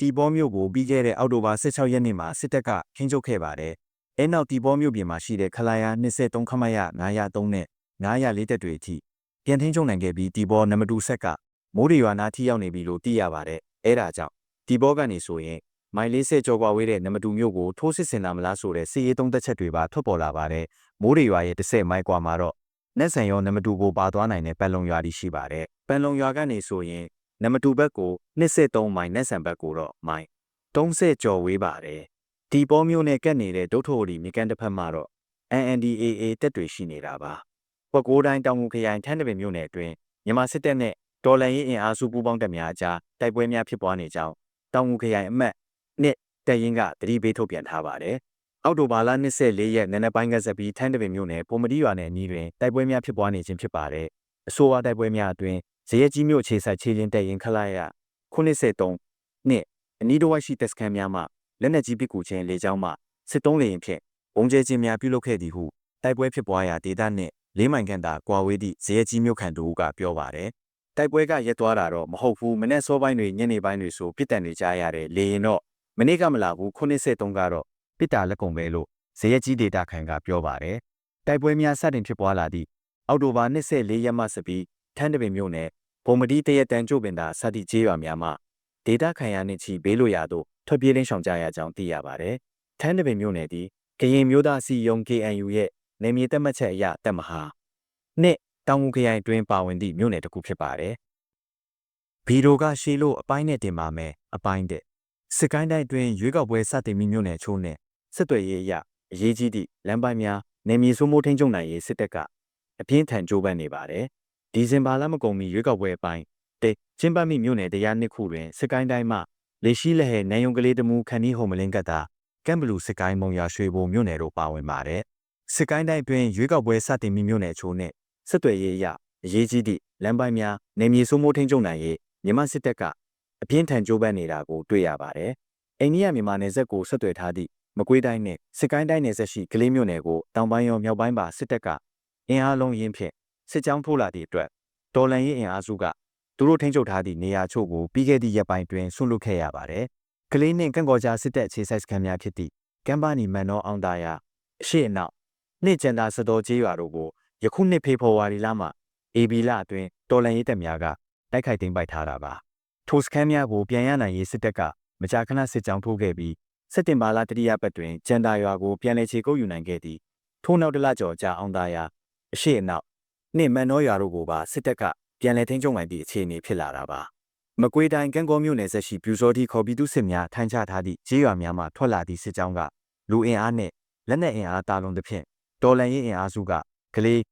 တီဘောမြို့ကိုပြီးခဲ့တဲ့အောက်တိုဘာ16ရက်နေ့မှာစစ်တပ်ကခင်းကျုပ်ခဲ့ပါတယ်။အဲနောက်တီဘောမြို့ပြင်မှာရှိတဲ့ခလာယာ23ခမရ903နဲ့904တက်တွေအထိပြန်ထင်းချုပ်နိုင်ခဲ့ပြီးတီဘောနံပါတ်2ဆက်ကမိုးရီရွာနာထိရောက်နေပြီလို့သိရပါတယ်။အဲဒါကြောင့်တီဘောကနေဆိုရင်မိုင်40ကျော်ကွာဝေးတဲ့နံပါတ်2မြို့ကိုထိုးစစ်ဆင်လာမလားဆိုတဲ့စီရေးသုံးသက်ချက်တွေပါထွက်ပေါ်လာပါတယ်။မိုးရီရွာရဲ့10မိုင်ကွာမှာတော့နက်ဆန်ရောနံပါတ်2ကိုပါသွားနိုင်တဲ့ပန်လုံရွာတီရှိပါတယ်။ပန်လုံရွာကနေဆိုရင် နံပါတ်2ဘက်ကို23မိုင်နက်ဆန်ဘက်ကိုတော့မိုင်30ကျော်ဝေးပါတယ်။ဒီပေါ်မျိုးနဲ့ကတ်နေတဲ့ဒုတ်ထိုရီမြေကန်တစ်ဖက်မှာတော့ NNDAA တက်တွေရှိနေတာပါ။ပွက်ကိုးတိုင်းတောင်ငူခရိုင်ထန်းတပင်မြို့နယ်အတွင်းမြန်မာစစ်တပ်နဲ့တော်လန်ရေးအင်အားစုပူးပေါင်းတပ်များအကြားတိုက်ပွဲများဖြစ်ပွားနေကြောင်းတောင်ငူခရိုင်အမတ်နှစ်တပ်ရင်းကတတိပေးထုတ်ပြန်ထားပါတယ်။အောက်တိုဘာလ24ရက်နေ့နက်ပိုင်းကဆက်ပြီးထန်းတပင်မြို့နယ်ပုံမတီရွာနယ်အနီးတွင်တိုက်ပွဲများဖြစ်ပွားနေခြင်းဖြစ်ပါတယ်။အဆိုပါတိုက်ပွဲများအတွင်း ဇရက်ကြီးမြို့ခြေဆက်ခြေချင်းတပ်ရင်းခလာရ83နှစ်အနီးတစ်ဝိုက်ရှိတပ်စခန်းများမှလက်နက်ကြီးပစ်ကူခြင်းလေကြောင်းမှစစ်တုံးလေရင်ဖြင့်ဘုံကျဲခြင်းများပြုလုပ်ခဲ့သည်ဟုတိုက်ပွဲဖြစ်ပွားရာဒေသနှင့်လေးမိုင်ခန့်သာကွာဝေးသည့်ဇရက်ကြီးမြို့ခံတို့ကပြောပါတယ်။တိုက်ပွဲကရက်သွားတာတော့မဟုတ်ဘူးမနေ့စောပိုင်းတွေညနေပိုင်းတွေဆိုပြစ်တန်တွေကြားရတယ်လေရင်တော့မနေ့ကမလာဘူး83ကတော့ပစ်တာလက်ကုံပဲလို့ဇရက်ကြီးဒေတာခံကပြောပါတယ်။တိုက်ပွဲများစတင်ဖြစ်ပွားလာသည့်အောက်တိုဘာ24ရက်မှစပြီး ထန်းတပင်မြို့နယ်ဘုံမတီတရတန်ကျုပ်ပင်သာစသည့်ကျေးရွာများမှဒေတာခံရနှင့်ချီဘေးလွရာသို့ထွက်ပြေးလင်းရှောင်ကြရကြောင်းသိရပါတယ်။ထန်းတပင်မြို့နယ်သည်ကရင်မျိုးသားစီယုံ KNU ရဲ့နေမြေတက်မှတ်ချက်အရတက်မဟာနှစ်တောင်ငူခရိုင်တွင်ပါဝင်သည့်မြို့နယ်တစ်ခုဖြစ်ပါတယ်။ဗီဒိုကရှေးလို့အပိုင်းနဲ့တင်ပါမယ်အပိုင်းတဲ့စစ်ကိုင်းတိုင်းတွင်ရွေးကောက်ပွဲစတင်ပြီးမြို့နယ်ချိုးနဲ့စစ်တွေရေးအရအရေးကြီးသည့်လမ်းပိုင်းများနေမြေစိုးမိုးထိန်းချုပ်နိုင်ရေးစစ်တပ်ကအပြင်းထန်ကြိုးပမ်းနေပါတယ်။ ဒီဇင်ဘာလမကုန်မီရွေးကောက်ပွဲအပိုင်းတေကျင်းပမိမြို့နယ်တရားနှစ်ခုတွင်စစ်ကိုင်းတိုင်းမှလေရှိလက်ဟဲနိုင်ယုံကလေးတမှုခန်နီဟုံမလင်းကတ်တာကမ်ဘလူစစ်ကိုင်းမုံရရွှေဘုံမြို့နယ်တို့ပါဝင်ပါတယ်။စစ်ကိုင်းတိုင်းတွင်ရွေးကောက်ပွဲစတင်ပြီးမြို့နယ်ချိုးနဲ့စစ်တွေရေးအရအရေးကြီးသည့်လမ်းပိုင်းများနေမြေစိုးမိုးထိန်းချုပ်နိုင်ရေးမြန်မာစစ်တပ်ကအပြင်းထန်ကြိုးပမ်းနေတာကိုတွေ့ရပါတယ်။အိန္ဒိယမြန်မာနယ်စပ်ကိုဆက်သွယ်ထားသည့်မကွေးတိုင်းနဲ့စစ်ကိုင်းတိုင်းနယ်စပ်ရှိကလေးမြို့နယ်ကိုတောင်ပိုင်းရောမြောက်ပိုင်းပါစစ်တပ်ကအင်အားလုံးရင်းဖြင့် စစ်ကြောင်းထိုးလာသည့်အတွက်တော်လန်ရေးအင်အားစုကသူတို့ထိန်းချုပ်ထားသည့်နေရာချို့ကိုပြီးခဲ့သည့်ရက်ပိုင်းတွင်ဆွန့်လွတ်ခဲ့ရပါတယ်။ကလေးနှင့်ကန့်ကော်ကြားစစ်တပ်အခြေစိုက်စခန်းများဖြစ်သည့်ကမ်ပါနီမန်နောအောင်တာယာအရှိအနောက်နှစ်ကျန်တာစတော်ကျေးရွာတို့ကိုယခုနှစ်ဖေဖော်ဝါရီလမှအေဘီလအတွင်းတော်လန်ရေးတပ်များကတိုက်ခိုက်သိမ်းပိုက်ထားတာပါ။ထိုစခန်းများကိုပြန်ရနိုင်ရေးစစ်တပ်ကမကြာခဏစစ်ကြောင်းထိုးခဲ့ပြီးစက်တင်ဘာလတတိယပတ်တွင်ကျန်တာရွာကိုပြန်လည်ခြေကုပ်ယူနိုင်ခဲ့သည်ထို့နောက်တလကျော်ကြာအောင်သာယာအရှိအနောက် နှင့်မန်နောရွာတို့ကိုပါစစ်တပ်ကပြန်လည်ထိန်းချုပ်နိုင်သည့်အခြေအနေဖြစ်လာတာပါမကွေးတိုင်းကံကောမြို့နယ်ဆက်ရှိပြူစောတိခေါ်ပြီးသူစစ်များထိုင်ချထားသည့်ကျေးရွာများမှထွက်လာသည့်စစ်ကြောင်းကလူအင်အားနှင့်လက်နက်အင်အားတာလုံးသဖြင့်တော်လန်ရေးအင်အားစုကကလေး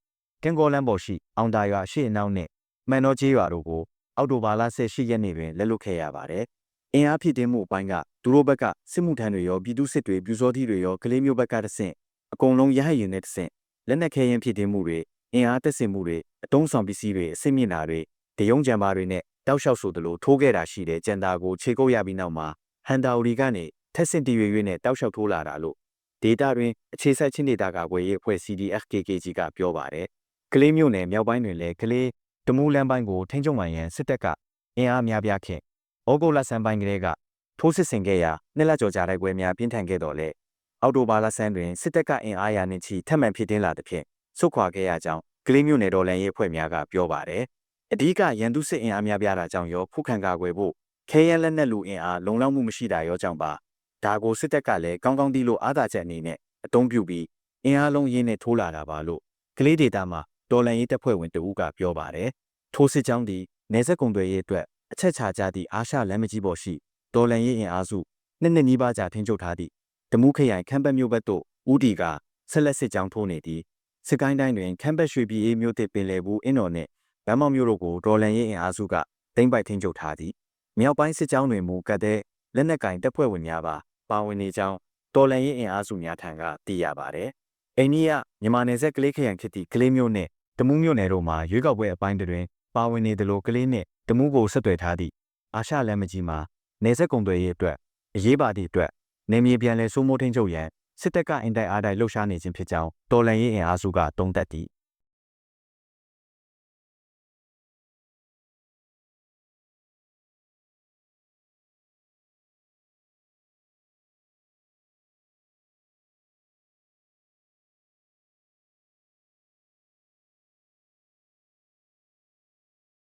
ကံကောလမ်းပေါ်ရှိအောင်တာရွာရှေ့အနောက်နှင့်မန်နောကျေးရွာတို့ကိုအောက်တိုဘာလ18ရက်နေ့တွင်လက်လွတ်ခဲ့ရပါတယ်အင်အားဖြစ်တင်မှုအပိုင်းကသူတို့ဘက်ကစစ်မှုထမ်းတွေရောပြည်သူစစ်တွေပြူစောတိတွေရောကလေးမျိုးဘက်ကတဆင့်အကုန်လုံးရဟတ်ရင်နဲ့တဆင့်လက်နက်ခဲယမ်းဖြစ်တင်မှုတွေ အင်အားတက်ဆင်မှုတွေအတုံးဆောင်ပစ္စည်းတွေအဆင့်မြင့်တာတွေတယုံကြံပါတွေနဲ့တောက်လျှောက်ဆိုသလိုထိုးခဲ့တာရှိတဲ့ကြံတာကိုခြေကုပ်ရပြီးနောက်မှာဟန်တာအိုရီကနေထက်ဆင့်တည်ရွေ့နဲ့တောက်လျှောက်ထိုးလာတာလို့ဒေတာတွင်အခြေဆက်ချင်းဒေတာကကွယ်ရေးအဖွဲ့ CDFKKG ကပြောပါတယ်ကလေးမျိုးနယ်မြောက်ပိုင်းတွင်လည်းကလေးတမူးလမ်းပိုင်းကိုထိန်းချုပ်မှန်ရန်စစ်တပ်ကအင်အားများပြားခင်ဩဂုတ်လဆန်းပိုင်းကလေးကထိုးစစ်ဆင်ခဲ့ရာနှစ်လကျော်ကြာတိုက်ပွဲများပြင်းထန်ခဲ့တော်လဲအော်တိုဘာလဆန်းတွင်စစ်တပ်ကအင်အားရာနှင့်ချီထပ်မံဖြစ်တင်းလာသဖြင့် ဆုတ်ခွာခဲ့ရကြောင်းကလေးမျိုးနယ်တော်လန်ရေးအဖွဲ့များကပြောပါတယ်။အဓိကရန်သူစစ်အင်အားများပြားတာကြောင့်ရောဖုခံကာကွယ်ဖို့ခဲရလက်နက်လူအင်အားလုံလောက်မှုမရှိတာရောကြောင့်ပါဒါကိုစစ်တပ်ကလည်းကောင်းကောင်းတီးလို့အားသာချက်အနေနဲ့အသုံးပြုပြီးအင်အားလုံးရင်းနဲ့ထိုးလာတာပါလို့ကလေးဒေတာမှာတော်လန်ရေးတပ်ဖွဲ့ဝင်တဦးကပြောပါတယ်။ထိုးစစ်ကြောင်းဒီနေဆက်ကုံတွေရဲ့အတွက်အချက်ချာကြသည့်အာရှလမ်းမကြီးပေါ်ရှိတော်လန်ရေးအင်အားစုနှစ်နှစ်နီးပါးကြာထင်းချုပ်ထားသည့်တမူးခရိုင်ခမ်းပတ်မြို့ဘက်သို့ဦးတီကဆက်လက်စစ်ကြောင်းထိုးနေသည် စစ်ကိုင်းတိုင်းတွင်ခမ်းပတ်ရွှေပြည်အေးမြို့တစ်ပင်လယ်ဘူးအင်းတော်နှင့်ဗန်းမောက်မြို့တို့ကိုဒေါ်လန်ရေးအင်အားစုကသိမ်းပိုက်ထိန်းချုပ်ထားသည်မြောက်ပိုင်းစစ်ကြောင်းတွင်မူကတ်တဲ့လက်နက်ကင်တပ်ဖွဲ့ဝင်များပါပါဝင်နေကြောင်းဒေါ်လန်ရေးအင်အားစုများထံကသိရပါတယ်အိန္ဒိယမြန်မာနယ်စပ်ကလေးခရိုင်ဖြစ်သည့်ကလေးမြို့နှင့်တမူးမြို့နယ်တို့မှာရွေးကောက်ပွဲအပိုင်းတွင် ပါဝင်နေသလိုကလေးနှင့်တမူးကိုဆက်သွယ်ထားသည့်အာရှလမ်းမကြီးမှာနေဆက်ကုံတွေရဲ့အတွက်အရေးပါသည့်အတွက်နေမြေပြန်လည်စိုးမိုးထိန်းချုပ်ရန် စစ်တပ်ကအင်တိုက်အားတိုက်လှုပ်ရှားနေခြင်းဖြစ်ကြောင်းတော်လန်ရေးအင်အားစုကတုံးသက်သည်